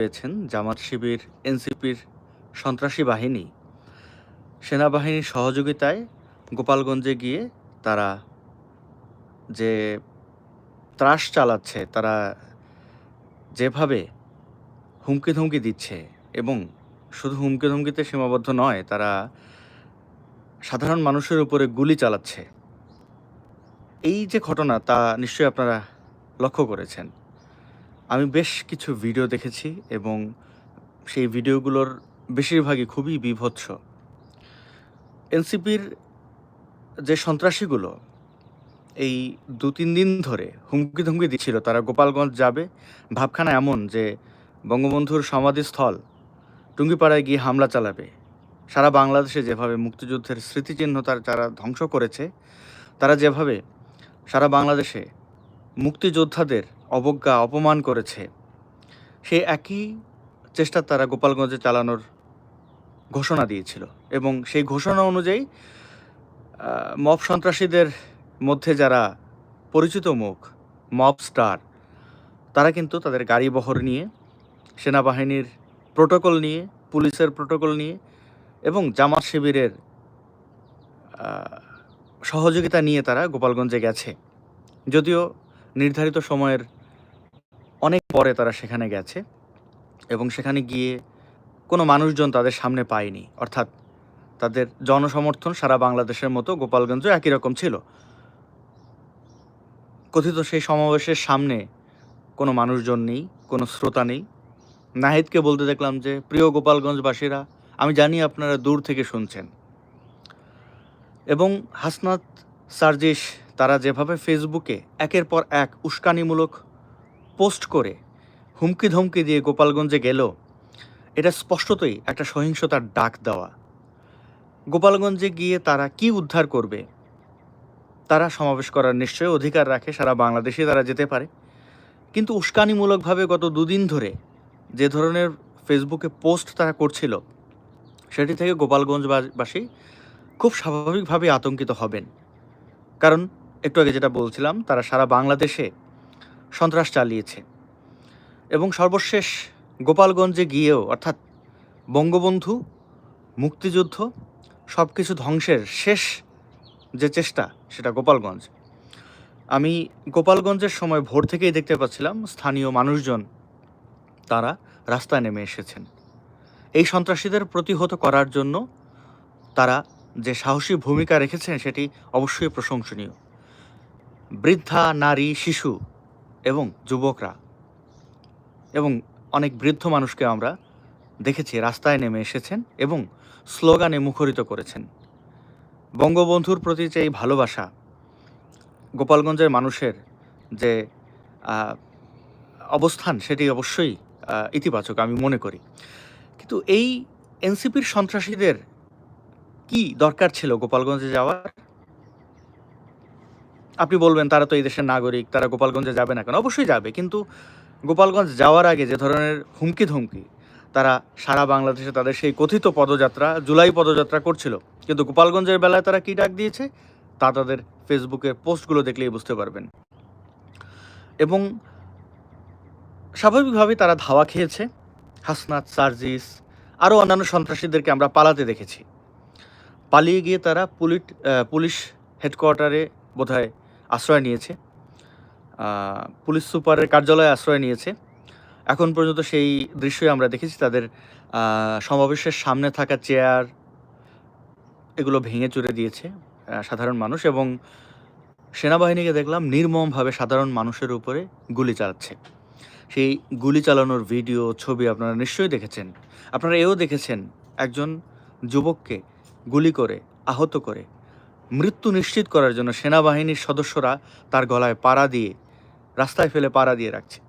পেয়েছেন জামাত শিবির, এনসিপির সন্ত্রাসী বাহিনী। সেনাবাহিনীর সহযোগিতায় গোপালগঞ্জে গিয়ে তারা যে ত্রাস চালাচ্ছে, তারা যেভাবে হুমকি ধুমকি দিচ্ছে এবং শুধু হুমকি ধুমকিতে সীমাবদ্ধ নয়, তারা সাধারণ মানুষের উপরে গুলি চালাচ্ছে। এই যে ঘটনা, তা নিশ্চয়ই আপনারা লক্ষ্য করেছেন। আমি বেশ কিছু ভিডিও দেখেছি এবং সেই ভিডিওগুলোর বেশিরভাগই খুবই বিভৎস। এনসিপির যে সন্ত্রাসীগুলো, এই দু তিন দিন ধরে হুমকি ধুমকি দিচ্ছিল, তারা গোপালগঞ্জ যাবে। ভাবখানা এমন যে বঙ্গবন্ধুর সমাধিস্থল, টুঙ্গিপাড়ায় গিয়ে হামলা চালাবে। সারা বাংলাদেশে যেভাবে মুক্তিযুদ্ধের স্মৃতিচিহ্ন তার যারা ধ্বংস করেছে, তারা যেভাবে সারা বাংলাদেশে মুক্তিযোদ্ধাদের অবজ্ঞা, অপমান করেছে। সেই একই চেষ্টা তারা গোপালগঞ্জে চালানোর ঘোষণা দিয়েছিল এবং সেই ঘোষণা অনুযায়ী মব সন্ত্রাসীদের মধ্যে যারা পরিচিত মুখ, মব স্টার, তারা কিন্তু তাদের গাড়ি বহর নিয়ে, সেনাবাহিনীর প্রোটোকল নিয়ে, পুলিশের প্রোটোকল নিয়ে এবং জামাত শিবিরের সহযোগিতা নিয়ে তারা গোপালগঞ্জে গেছে। যদিও নির্ধারিত সময়ের পরে তারা সেখানে গেছে এবং সেখানে গিয়ে কোনো মানুষজন তাদের সামনে পায়নি। অর্থাৎ তাদের জনসমর্থন সারা বাংলাদেশের মতো গোপালগঞ্জ একই রকম ছিল। কথিত সেই সমাবেশের সামনে কোনো মানুষজন নেই, কোনো শ্রোতা নেই। নাহিদকে বলতে দেখলাম যে, প্রিয় গোপালগঞ্জবাসীরা, আমি জানি আপনারা দূর থেকে শুনছেন। এবং হাসনাত সার্জিস, তারা যেভাবে ফেসবুকে একের পর এক উস্কানিমূলক পোস্ট করে হুমকি ধমকি দিয়ে গোপালগঞ্জে গেল, এটা স্পষ্টতই একটা সহিংসতার ডাক দেওয়া। গোপালগঞ্জে গিয়ে তারা কি উদ্ধার করবে, তারা সমাবেশ করার নিশ্চয়ই অধিকার রাখে, সারা বাংলাদেশে তারা যেতে পারে। কিন্তু উস্কানিমূলকভাবে গত দুদিন ধরে যে ধরনের ফেসবুকে পোস্ট তারা করছিল, সেটি থেকে গোপালগঞ্জবাসী খুব স্বাভাবিকভাবে আতঙ্কিত হবেন। কারণ, একটু আগে যেটা বলছিলাম, তারা সারা বাংলাদেশে সন্ত্রাস চালিয়েছে। এবং সর্বশেষ গোপালগঞ্জে গিয়েও, অর্থাৎ বঙ্গবন্ধু, মুক্তিযুদ্ধ সব কিছু ধ্বংসের শেষ যে চেষ্টা, সেটা গোপালগঞ্জ। আমি গোপালগঞ্জের সময় ভোর থেকেই দেখতে পাচ্ছিলাম স্থানীয় মানুষজন, তারা রাস্তায় নেমে এসেছেন। এই সন্ত্রাসীদের প্রতিহত করার জন্য তারা যে সাহসী ভূমিকা রেখেছেন, সেটি অবশ্যই প্রশংসনীয়। বৃদ্ধা, নারী, শিশু এবং যুবকরা এবং অনেক বৃদ্ধ মানুষকে আমরা দেখেছি, রাস্তায় নেমে এসেছেন এবং স্লোগানে মুখরিত করেছেন। বঙ্গবন্ধুর প্রতি যে এই ভালোবাসা, গোপালগঞ্জের মানুষের যে অবস্থান সেটি অবশ্যই ইতিবাচক, আমি মনে করি। কিন্তু এই এনসিপির সন্ত্রাসীদের কি দরকার ছিল গোপালগঞ্জে যাওয়ার? আপনি বলবেন, তারা তো এই দেশের নাগরিক, তারা গোপালগঞ্জে যাবে না কেন? অবশ্যই যাবে, কিন্তু গোপালগঞ্জ যাওয়ার আগে যে ধরনের হুমকি ধমকি তারা সারা বাংলাদেশে তাদের সেই কথিত পদযাত্রা, জুলাই পদযাত্রা করছিল। কিন্তু গোপালগঞ্জের বেলায় তারা কী ডাক দিয়েছে? তা তাদের ফেসবুকের পোস্টগুলো দেখলেই বুঝতে পারবেন। এবং স্বাভাবিকভাবেই তারা ধাওয়া খেয়েছে। হাসনাত, সার্জিস, আরও অন্যান্য সন্ত্রাসীদেরকে আমরা পালাতে দেখেছি। পালিয়ে গিয়ে তারা পুলিট পুলিশ হেডকোয়ার্টারে বোধহয় আশ্রয় নিয়েছে। পুলিশ সুপারের কার্যালয়ে আশ্রয় নিয়েছে। এখন পর্যন্ত সেই দৃশ্যই আমরা দেখেছি, তাদের সমাবেশের সামনে থাকা চেয়ার এগুলো ভেঙে চুরে দিয়েছে সাধারণ মানুষ এবং সেনাবাহিনীকে দেখলাম নির্মমভাবে সাধারণ মানুষের উপরে গুলি চালাচ্ছে। সেই গুলি চালানোর ভিডিও, ছবি আপনারা নিশ্চয়ই দেখেছেন। আপনারা এও দেখেছেন একজন যুবককে গুলি করে, আহত করে মৃত্যু নিশ্চিত করার জন্য সেনাবাহিনীর সদস্যরা তার গলায় পাড়া দিয়ে, রাস্তায় ফেলে পাড়া দিয়ে রাখছে।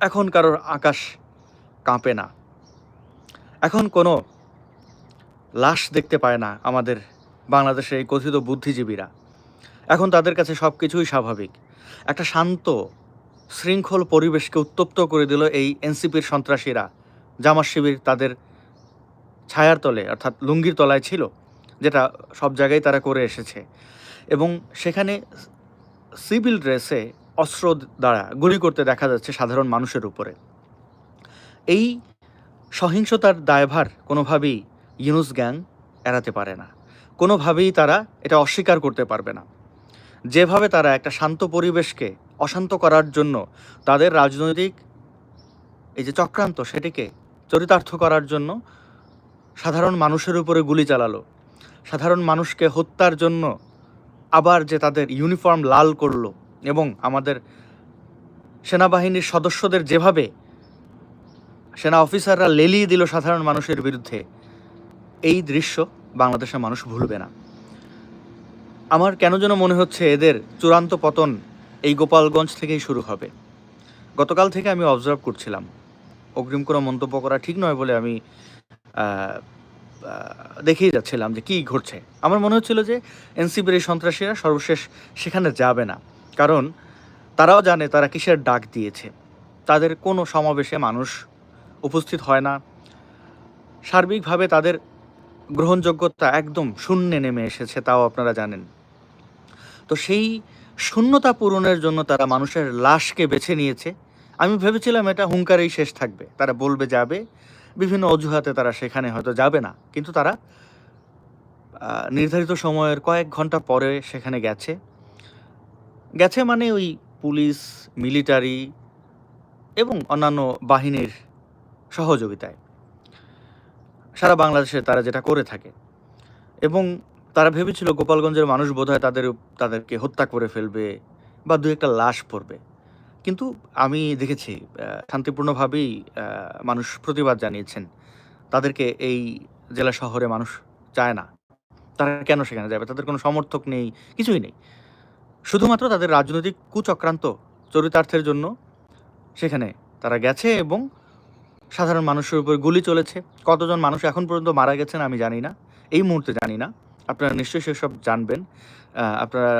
এখন কারোর আকাশ কাঁপে না। এখন কোনো লাশ দেখতে পায় না আমাদের বাংলাদেশের এই কথিত বুদ্ধিজীবীরা। এখন তাদের কাছে সব কিছুই স্বাভাবিক। একটা শান্ত, শৃঙ্খল পরিবেশকে উত্তপ্ত করে দিল এই এনসিপির সন্ত্রাসীরা। জামাত শিবির তাদের ছায়ার তলে, অর্থাৎ লুঙ্গির তলায় ছিল। যেটা সব জায়গায় তারা করে এসেছে। এবং সেখানে সিভিল ড্রেসে অস্ত্র দ্বারা গুলি করতে দেখা যাচ্ছে সাধারণ মানুষের উপরে। এই সহিংসতার দায়ভার কোনোভাবেই ইউনুস গ্যাং এড়াতে পারে না। কোনোভাবেই তারা এটা অস্বীকার করতে পারবে না। যেভাবে তারা একটা শান্ত পরিবেশকে অশান্ত করার জন্য তাদের রাজনৈতিক এই যে চক্রান্ত সেটিকে চরিতার্থ করার জন্য সাধারণ মানুষের উপরে গুলি চালালো। সাধারণ মানুষকে হত্যার জন্য আবার যে তাদের ইউনিফর্ম লাল করল এবং আমাদের সেনাবাহিনীর সদস্যদের যেভাবে সেনা অফিসাররা লেলিয়ে দিল সাধারণ মানুষের বিরুদ্ধে, এই দৃশ্য বাংলাদেশের মানুষ ভুলবে না। আমার কেন যেন মনে হচ্ছে এদের চূড়ান্ত পতন এই গোপালগঞ্জ থেকেই শুরু হবে। গতকাল থেকে আমি অবজার্ভ করছিলাম। অগ্রিম কোনো মন্তব্য করা ঠিক নয় বলে আমি দেখেই যাচ্ছিলাম যে কী ঘটছে। আমার মনে হচ্ছিল যে এনসিপির এই সন্ত্রাসীরা সর্বশেষ সেখানে যাবে না। কারণ তারাও জানে তারা কিসের ডাক দিয়েছে। তাদের কোনো সমাবেশে মানুষ উপস্থিত হয় না। সার্বিকভাবে তাদের গ্রহণযোগ্যতা একদম শূন্যে নেমে এসেছে, তাও আপনারা জানেন। তো সেই শূন্যতা পূরণের জন্য তারা মানুষের লাশকে বেছে নিয়েছে। আমি ভেবেছিলাম এটা হুঙ্কারেই শেষ থাকবে। তারা বলবে যাবে বিভিন্ন অজুহাতে তারা সেখানে হয়তো যাবে না। কিন্তু তারা নির্ধারিত সময়ের কয়েক ঘণ্টা পরে সেখানে গেছে। গেছে মানে ওই পুলিশ, মিলিটারি এবং অন্যান্য বাহিনীর সহযোগিতায়। সারা বাংলাদেশে তারা যেটা করে থাকে। এবং তারা ভেবেছিল গোপালগঞ্জের মানুষ বোধহয় তাদের, তাদেরকে হত্যা করে ফেলবে বা দু একটা লাশ পড়বে। কিন্তু আমি দেখেছি শান্তিপূর্ণভাবেই মানুষ প্রতিবাদ জানিয়েছেন। তাদেরকে এই জেলা শহরে মানুষ চায় না। তারা কেন সেখানে যাবে? তাদের কোনো সমর্থক নেই, কিছুই নেই। শুধুমাত্র তাদের রাজনৈতিক কুচক্রান্ত চরিতার্থের জন্য সেখানে তারা গেছে এবং সাধারণ মানুষের উপর গুলি চলেছে। কতজন মানুষ এখন পর্যন্ত মারা গেছেন আমি জানি না। এই মুহূর্তে জানি না। আপনারা নিশ্চয়ই সেসব জানবেন। আপনারা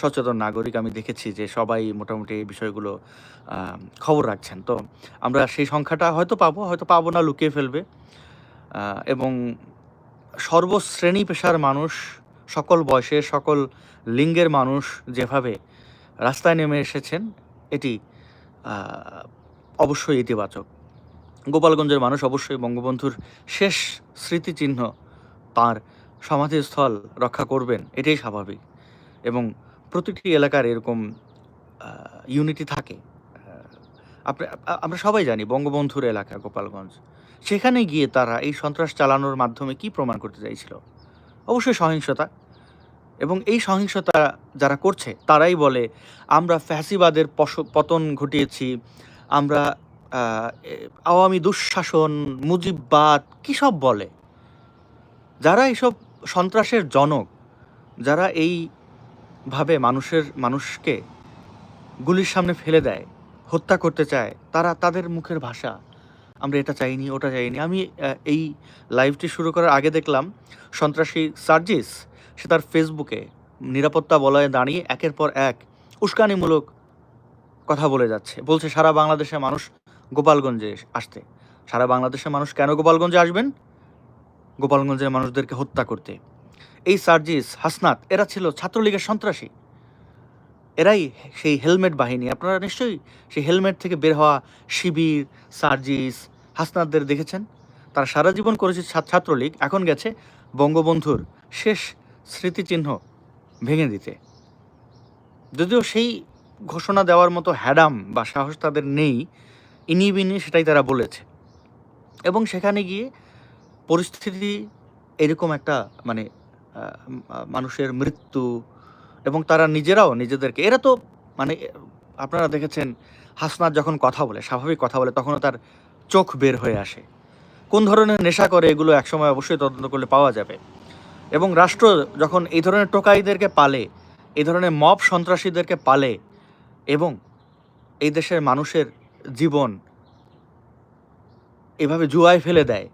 সচেতন নাগরিক, আমি দেখেছি যে সবাই মোটামুটি এই বিষয়গুলো খবর রাখছেন। তো আমরা সেই সংখ্যাটা হয়তো পাবো হয়তো পাবো না, লুকিয়ে ফেলবে। এবং সর্বশ্রেণী পেশার মানুষ, সকল বয়সের, সকল লিঙ্গের মানুষ যেভাবে রাস্তায় নেমে এসেছেন, এটি অবশ্যই ইতিবাচক। গোপালগঞ্জের মানুষ অবশ্যই বঙ্গবন্ধুর শেষ স্মৃতিচিহ্ন তার সমাধিস্থল রক্ষা করবেন, এটাই স্বাভাবিক। এবং প্রতিটি এলাকার এরকম ইউনিটি থাকে। আপনি আমরা সবাই জানি বঙ্গবন্ধুর এলাকা, গোপালগঞ্জ। সেখানে গিয়ে তারা এই সন্ত্রাস চালানোর মাধ্যমে কি প্রমাণ করতে চাইছিল? অবশ্যই সহিংসতা। এবং এই সহিংসতা যারা করছে, তারাই বলে, আমরা ফ্যাসিবাদের পতন ঘটিয়েছি। আমরা আওয়ামী দুঃশাসন, মুজিববাদ, কী সব বলে? যারা এইসব সন্ত্রাসের জনক যারা এইভাবে মানুষের, মানুষকে গুলির সামনে ফেলে দেয়, হত্যা করতে চায়, তারা তাদের মুখের ভাষা। আমরা এটা চাইনি, ওটা চাইনি। আমি এই লাইভটি শুরু করার আগে দেখলাম, সন্ত্রাসী সার্জিস, সে তার ফেসবুকে নিরাপত্তা বলয়ে দাঁড়িয়ে একের পর এক উস্কানিমূলক কথা বলে যাচ্ছে। বলছে, সারা বাংলাদেশের মানুষ গোপালগঞ্জে আসতে। সারা বাংলাদেশের মানুষ কেন গোপালগঞ্জে আসবেন? গোপালগঞ্জের মানুষদেরকে হত্যা করতে। এই সার্জিস, হাসনাত, এরা ছিল ছাত্রলীগের সন্ত্রাসী। এরাই সেই হেলমেট বাহিনী। আপনারা নিশ্চয়ই সেই হেলমেট থেকে বের হওয়া শিবির, সার্জিস, হাসনাতদের দেখেছেন? তারা সারা জীবন করেছে ছাত্রলীগ, এখন গেছে বঙ্গবন্ধুর শেষ স্মৃতিচিহ্ন ভেঙে দিতে। যদিও সেই ঘোষণা দেওয়ার মতো হ্যাডাম বা সাহস তাদের নেই, ইনি বিনি সেটাই তারা বলেছে। এবং সেখানে গিয়ে পরিস্থিতি এরকম একটা মানে মানুষের মৃত্যু এবং তারা নিজেরাও নিজেদেরকে, এরা তো মানে আপনারা দেখেছেন হাসনাত যখন কথা বলে, স্বাভাবিক কথা বলে, তখনও তার চোখ বের হয়ে আসে। কোন ধরনের নেশা করে এগুলো একসময় অবশ্যই তদন্ত করলে পাওয়া যাবে। এবং রাষ্ট্র যখন এই ধরনের টোকাইদেরকে পালে, এই ধরনের মব সন্ত্রাসীদেরকে পালে এবং এই দেশের মানুষের জীবন এভাবে জুয়ায় ফেলে দেয়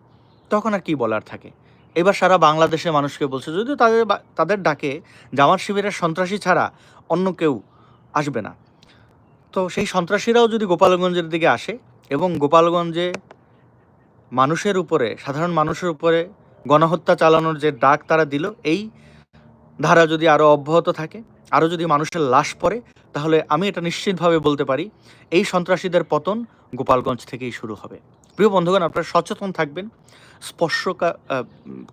তখন আর কি বলার থাকে? এবার সারা বাংলাদেশের মানুষকে বলছে, যদিও তাদের তাদের ডাকে জামাত শিবিরের সন্ত্রাসী ছাড়া অন্য কেউ আসবে না। তো সেই সন্ত্রাসীরাও যদি গোপালগঞ্জের দিকে আসে এবং গোপালগঞ্জে মানুষের উপরে, সাধারণ মানুষের উপরে গণহত্যা চালানোর যে ডাক তারা দিল, এই ধারা যদি আরও অব্যাহত থাকে আরও যদি মানুষের লাশ পড়ে, তাহলে আমি এটা নিশ্চিতভাবে বলতে পারি, এই সন্ত্রাসীদের পতন গোপালগঞ্জ থেকেই শুরু হবে। প্রিয় বন্ধুগণ, আপনারা সচেতন থাকবেন। স্পর্শ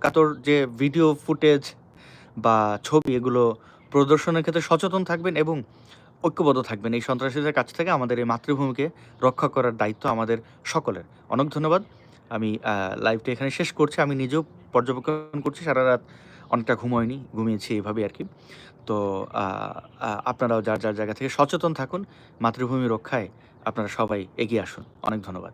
কাতর যে ভিডিও ফুটেজ বা ছবি, এগুলো প্রদর্শনের ক্ষেত্রে সচেতন থাকবেন এবং ঐক্যবদ্ধ থাকবেন। এই সন্ত্রাসীদের কাছ থেকে আমাদের এই মাতৃভূমিকে রক্ষা করার দায়িত্ব আমাদের সকলের। অনেক ধন্যবাদ। আমি লাইভটা এখানে শেষ করছি। আমি নিজেও পর্যবেক্ষণ করছি। সারা রাত অনেকটা ঘুমোয়নি ঘুমিয়েছি এইভাবে আর কি। তো আপনারাও যার যার জায়গা থেকে সচেতন থাকুন, মাতৃভূমি রক্ষায় আপনারা সবাই এগিয়ে আসুন। অনেক ধন্যবাদ।